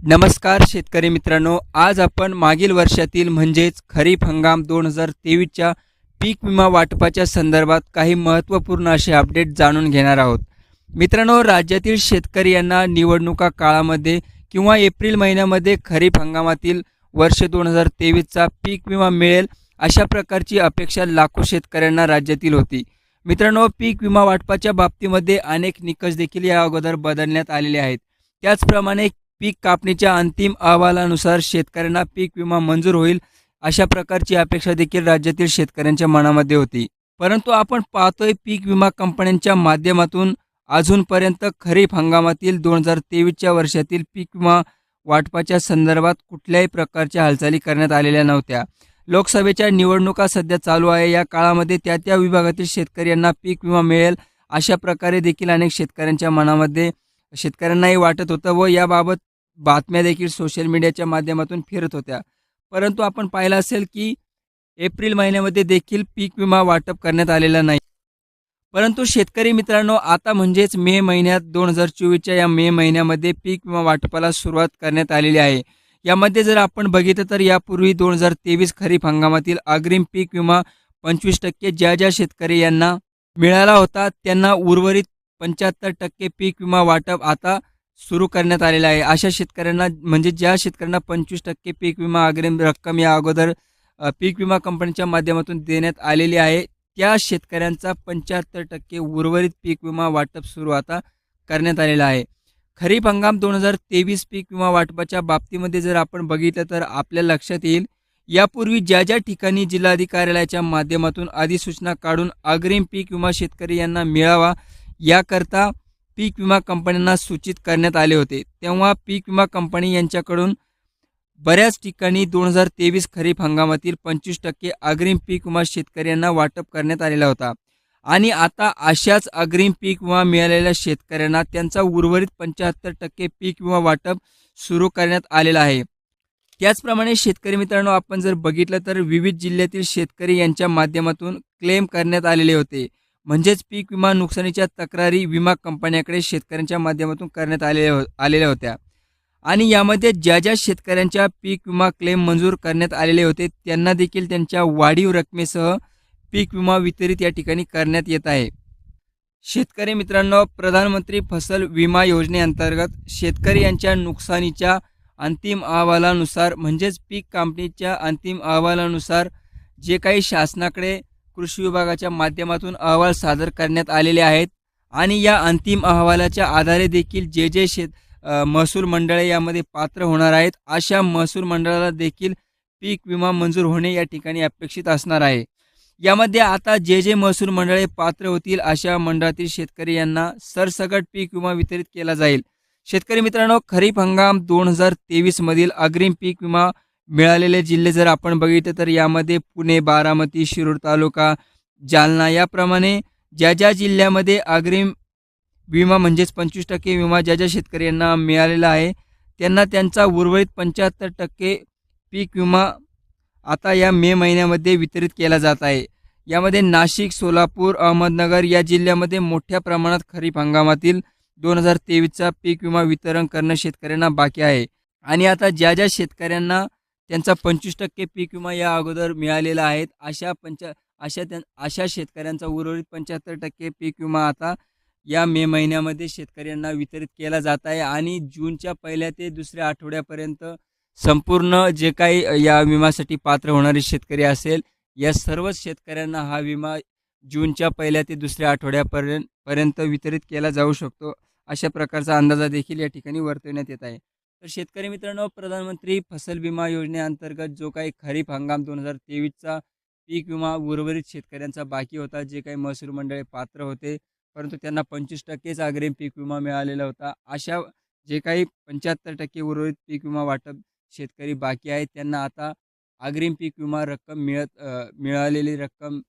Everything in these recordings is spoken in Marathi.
नमस्कार शेतकरी मित्रांनो आज आपण मागील वर्षातील म्हणजेच खरीप हंगाम दोन हजार तेवीसच्या पीक विमा वाटपाच्या संदर्भात काही महत्त्वपूर्ण असे अपडेट जाणून घेणार आहोत. मित्रांनो राज्यातील शेतकरी यांना निवडणुका काळामध्ये किंवा एप्रिल महिन्यामध्ये खरीप हंगामातील वर्ष दोन हजार तेवीसचा पीक विमा मिळेल अशा प्रकारची अपेक्षा लाखो शेतकऱ्यांना राज्यातील होती. मित्रांनो पीक विमा वाटपाच्या बाबतीमध्ये अनेक निकष देखील या अगोदर बदलण्यात आलेले आहेत. त्याचप्रमाणे पीक कापणीच्या अंतिम अहवालानुसार शेतकऱ्यांना पीक विमा मंजूर होईल अशा प्रकारची अपेक्षा देखील राज्यातील शेतकऱ्यांच्या मनामध्ये होती. परंतु आपण पाहतोय पीक विमा कंपन्यांच्या माध्यमातून अजूनपर्यंत खरीप हंगामातील दोन हजार तेवीसच्या वर्षातील पीक विमा वाटपाच्या संदर्भात कुठल्याही प्रकारच्या हालचाली करण्यात आलेल्या नव्हत्या. लोकसभेच्या निवडणुका सध्या चालू आहे. या काळामध्ये त्या त्या विभागातील शेतकरी यांना पीक विमा मिळेल अशा प्रकारे देखील अनेक शेतकऱ्यांच्या मनामध्ये शेतकऱ्यांनाही वाटत होतं व याबाबत बातम्या देखील सोशल मीडियाच्या माध्यमातून फिरत होत्या. परंतु आपण पाहिलं असेल की एप्रिल महिन्यामध्ये देखील पीक विमा वाटप करण्यात आलेला नाही. परंतु शेतकरी मित्रांनो आता म्हणजेच मे महिन्यात दोन हजार चोवीसच्या या मे महिन्यामध्ये पीक विमा वाटपाला सुरुवात करण्यात आलेली आहे. यामध्ये जर आपण बघितलं तर यापूर्वी दोन हजार तेवीस खरीप हंगामातील अग्रिम पीक विमा पंचवीस टक्के ज्या ज्या शेतकरी यांना मिळाला होता त्यांना उर्वरित पंच्याहत्तर टक्के पीक विमा वाटप आता सुरू करण्यात आलेलं आहे. अशा शेतकऱ्यांना म्हणजे ज्या शेतकऱ्यांना पंचवीस टक्के पीक विमा अग्रिम रक्कम या अगोदर पीक विमा कंपनीच्या माध्यमातून देण्यात आलेली आहे त्या शेतकऱ्यांचा पंच्याहत्तर टक्के उर्वरित पीक विमा वाटप सुरू आता करण्यात आलेला आहे. खरीप हंगाम दोन हजार तेवीस पीक विमा वाटपाच्या बाबतीमध्ये जर आपण बघितलं तर आपल्या लक्षात येईल यापूर्वी ज्या ज्या ठिकाणी जिल्हाधिकार्यालयाच्या माध्यमातून अधिसूचना काढून अग्रिम पीक विमा शेतकरी यांना मिळावा याकरता पीक विमा कंपन्यांना सूचित करण्यात आले होते. तेव्हा पीक विमा कंपनी यांच्याकडून बऱ्याच ठिकाणी दोन हजार तेवीस खरीप हंगामातील पंचवीस टक्के अग्रिम पीक विमा शेतकऱ्यांना वाटप करण्यात आलेला होता. आणि आता अशाच अग्रिम पीक विमा मिळालेल्या शेतकऱ्यांना त्यांचा उर्वरित पंच्याहत्तर टक्के पीक विमा वाटप सुरू करण्यात आलेला आहे. त्याचप्रमाणे शेतकरी मित्रांनो आपण जर बघितलं तर विविध जिल्ह्यातील शेतकरी यांच्या माध्यमातून क्लेम करण्यात आलेले होते. म्हणजेच पीक विमा नुकसानीच्या तक्रारी विमा कंपन्याकडे शेतकऱ्यांच्या माध्यमातून करण्यात आलेल्या हो आलेल्या होत्या. आणि यामध्ये ज्या ज्या शेतकऱ्यांच्या पीक विमा क्लेम मंजूर करण्यात आलेले होते त्यांना देखील त्यांच्या वाढीव रकमेसह पीक विमा वितरित या ठिकाणी करण्यात येत आहे. शेतकरी मित्रांनो प्रधानमंत्री फसल विमा योजनेअंतर्गत शेतकरी यांच्या नुकसानीच्या अंतिम अहवालानुसार म्हणजेच पीक कापणीच्या अंतिम अहवालानुसार जे काही शासनाकडे कृषी विभागाच्या माध्यमातून अहवाल सादर करण्यात आलेले आहेत. आणि या अंतिम अहवालाच्या आधारे देखील जे जे शेत महसूल मंडळे यामध्ये पात्र होणार आहेत अशा महसूल मंडळाला देखील पीक विमा मंजूर होणे या ठिकाणी अपेक्षित असणार आहे. यामध्ये आता जे जे महसूल मंडळे पात्र होतील अशा मंडळातील शेतकरी यांना सरसकट पीक विमा वितरित केला जाईल. शेतकरी मित्रांनो खरीप हंगाम दोन हजार तेवीसमधील अग्रिम पीक विमा मिळालेले जिल्हे जर आपण बघितले तर यामध्ये पुणे बारामती शिरूर तालुका जालना याप्रमाणे ज्या ज्या जिल्ह्यामध्ये अग्रिम विमा म्हणजेच पंचवीस टक्के विमा ज्या ज्या शेतकऱ्यांना मिळालेला आहे त्यांना त्यांचा उर्वरित पंच्याहत्तर टक्के पीक विमा आता या मे महिन्यामध्ये वितरित केला जात आहे. यामध्ये नाशिक सोलापूर अहमदनगर या जिल्ह्यामध्ये मोठ्या प्रमाणात खरीप हंगामातील दोन हजार तेवीसचा पीक विमा वितरण करणं शेतकऱ्यांना बाकी आहे. आणि आता ज्या ज्या शेतकऱ्यांना त्यांचा पंचवीस टक्के पीक विमा या अगोदर मिळालेला आहे. अशा पंचा अशा त्या अशा शेतकऱ्यांचा उर्वरित पंच्याहत्तर टक्के पीक विमा आता या मे महिन्यामध्ये शेतकऱ्यांना वितरित केला जात आहे आणि जूनच्या पहिल्या ते दुसऱ्या आठवड्यापर्यंत संपूर्ण जे काही या विमासाठी पात्र होणारे शेतकरी असेल या सर्वच शेतकऱ्यांना हा विमा जूनच्या पहिल्या ते दुसऱ्या आठवड्यापर्यंत पर्यंत वितरित केला जाऊ शकतो. अशा प्रकारचा अंदाजा देखील या ठिकाणी वर्तवण्यात येत आहे. तर शेतकरी मित्रांनो प्रधानमंत्री फसल विमा योजनेअंतर्गत जो काही खरीप हंगाम दोन हजार तेवीसचा पीक विमा उर्वरित शेतकऱ्यांचा बाकी होता जे काही महसूल मंडळे पात्र होते परंतु त्यांना पंचवीस टक्केच अग्रिम पीक विमा मिळालेला होता. अशा जे काही पंच्याहत्तर टक्के उर्वरित पीक विमा वाटप शेतकरी बाकी आहेत त्यांना आता अग्रिम पीक विमा रक्कम मिळत मिळालेली रक्कम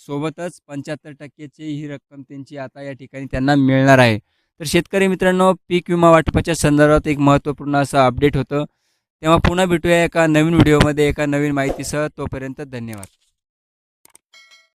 सोबतच पंच्याहत्तर टक्केची ही रक्कम त्यांची आता या ठिकाणी त्यांना मिळणार आहे. तर शेतकरी मित्रांनो पीक विमा वाटपाच्या संदर्भात एक महत्त्वपूर्ण असं अपडेट होतं. तेव्हा पुन्हा भेटूया एका नवीन व्हिडिओमध्ये एका नवीन माहितीसह. तोपर्यंत धन्यवाद.